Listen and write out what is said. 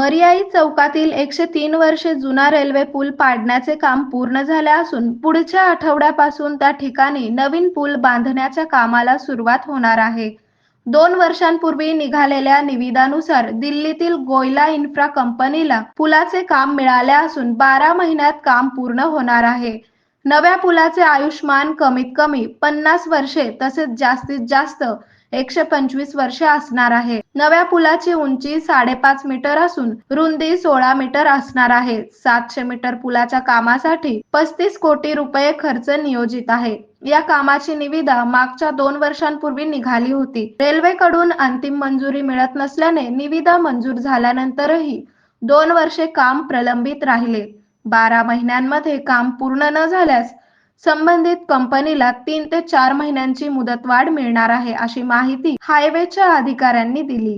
पर्यायी चौकातील एकशे तीन वर्षे जुना रेल्वे पूल पाडण्याचे काम पूर्ण झाले असून पुढच्या आठवड्यापासून त्या ठिकाणी नवीन पूल बांधण्याच्या कामाला सुरुवात होणार आहे. दोन वर्षांपूर्वी निघालेल्या निविदानुसार दिल्लीतील गोयला इन्फ्रा कंपनीला पुलाचे काम मिळाले असून बारा महिन्यात काम पूर्ण होणार आहे. नव्या पुलाचे आयुष्मान कमीत कमी पन्नास वर्षे तसेच जास्तीत जास्त एकशे पंचवीस वर्षे असणार आहे. नव्या पुलाची उंची साडेपाच मीटर असून रुंदी सोळा मीटर असणार आहे. सातशे मीटर पुलाच्या कामासाठी पस्तीस कोटी रुपये खर्च नियोजित आहे. या कामाची निविदा मागच्या दोन वर्षांपूर्वी निघाली होती. रेल्वेकडून अंतिम मंजुरी मिळत नसल्याने निविदा मंजूर झाल्यानंतरही दोन वर्षे काम प्रलंबित राहिले. बारा महिन्यांमध्ये काम पूर्ण न झाल्यास संबंधित कंपनीला तीन ते चार महिन्यांची मुदतवाढ मिळणार आहे अशी माहिती हायवेच्या अधिकाऱ्यांनी दिली.